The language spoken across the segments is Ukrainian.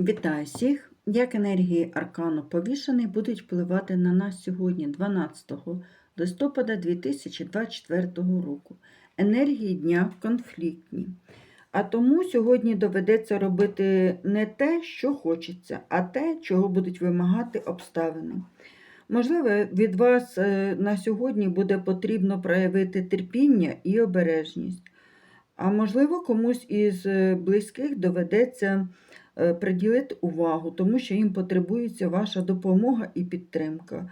Вітаю всіх! Як енергії аркану повішений будуть впливати на нас сьогодні, 12 листопада 2024 року. Енергії дня конфліктні. А тому сьогодні доведеться робити не те, що хочеться, а те, чого будуть вимагати обставини. Можливо, від вас е, на сьогодні буде потрібно проявити терпіння і обережність. А можливо, комусь із е, близьких доведеться приділити увагу, тому що їм потребується ваша допомога і підтримка,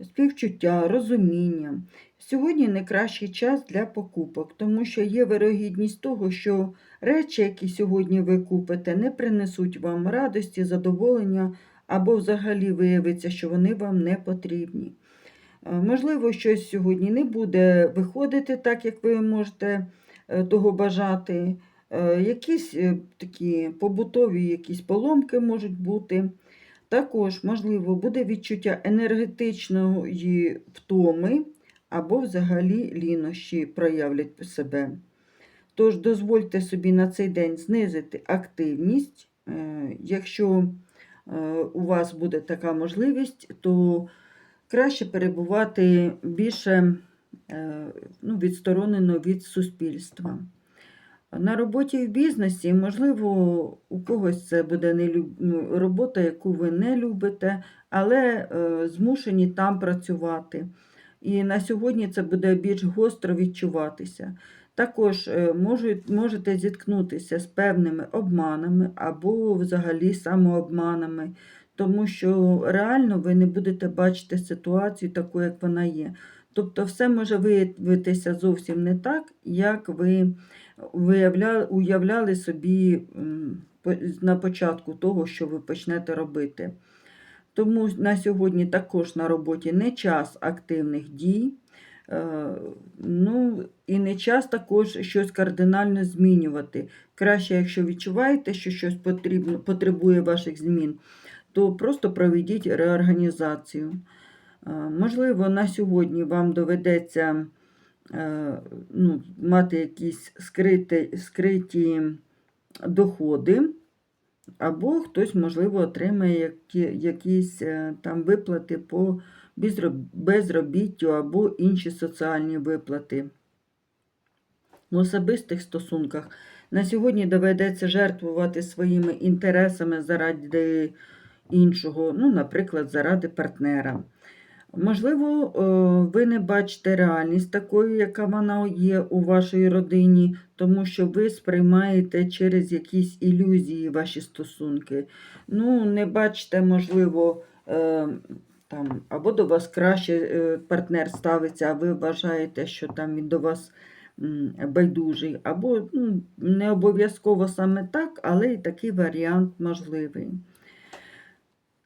співчуття, розуміння. Сьогодні найкращий час для покупок, тому що є вирогідність того, що речі, які сьогодні ви купите, не принесуть вам радості, задоволення або взагалі виявиться, що вони вам не потрібні. Е, Можливо, щось сьогодні не буде виходити так, як ви можете е, того бажати. Е, Якісь е, такі побутові якісь поломки можуть бути. Також, можливо, буде відчуття енергетичної втоми або взагалі лінощі проявлять себе. Тож дозвольте собі на цей день знизити активність. Е, Якщо у вас буде така можливість, то краще перебувати більше ну, відсторонено від суспільства. На роботі в бізнесі, можливо, у когось це буде не люб... ну, робота, яку ви не любите, але е, змушені там працювати. І на сьогодні це буде більш гостро відчуватися. Також е, можуть, можете зіткнутися з певними обманами або взагалі самообманами, тому що реально ви не будете бачити ситуацію таку, як вона є. Тобто все може виявитися зовсім не так, як ви уявляли собі на початку того, що ви почнете робити. Тому на сьогодні також на роботі не час активних дій. Е, Ну, і не час також щось кардинально змінювати. Краще, якщо відчуваєте, що щось потрібно, потребує ваших змін, то просто проведіть реорганізацію. Е, Можливо, на сьогодні вам доведеться ну, мати якісь скриті, скриті доходи, або хтось, можливо, отримає які, якісь е, там виплати по безробіттю або інші соціальні виплати. В особистих стосунках на сьогодні доведеться жертвувати своїми інтересами заради іншого, ну, наприклад, заради партнера. Можливо, е, ви не бачите реальність такою, яка вона є у вашій родині, тому що ви сприймаєте через якісь ілюзії ваші стосунки. Ну, не бачите, можливо, е, там, або до вас краще е, партнер ставиться, а ви вважаєте, що там він до вас байдужий, або ну, не обов'язково саме так, але і такий варіант можливий.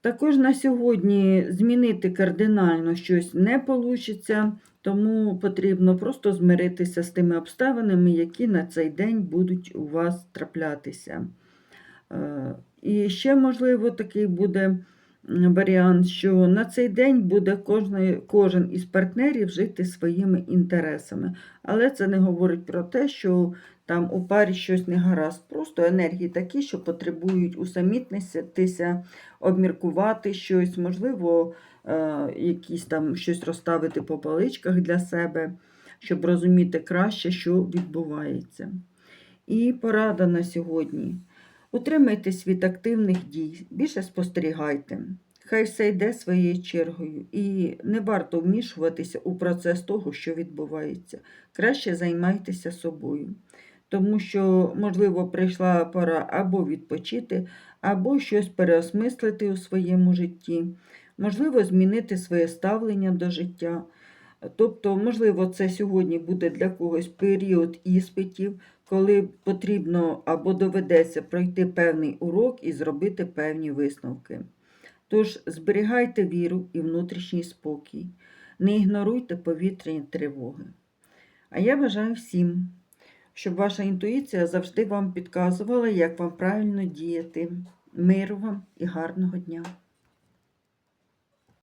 Також на сьогодні змінити кардинально щось не вийде, тому потрібно просто змиритися з тими обставинами, які на цей день будуть у вас траплятися. Е, І ще, можливо, такий буде варіант, що на цей день буде кожний, кожен із партнерів жити своїми інтересами. Але це не говорить про те, що там у парі щось не гаразд. Просто енергії такі, що потребують усамітнитися, обміркувати щось, можливо, е, якісь там щось розставити по поличках для себе, щоб розуміти краще, що відбувається. І порада на сьогодні. Утримайтесь від активних дій, більше спостерігайте. Хай все йде своєю чергою, і не варто вмішуватися у процес того, що відбувається. Краще займайтеся собою, тому що, можливо, прийшла пора або відпочити, або щось переосмислити у своєму житті, можливо, змінити своє ставлення до життя. Тобто, можливо, це сьогодні буде для когось період іспитів, коли потрібно або доведеться пройти певний урок і зробити певні висновки. Тож зберігайте віру і внутрішній спокій, не ігноруйте повітряні тривоги. А я бажаю всім, щоб ваша інтуїція завжди вам підказувала, як вам правильно діяти. Миру вам і гарного дня!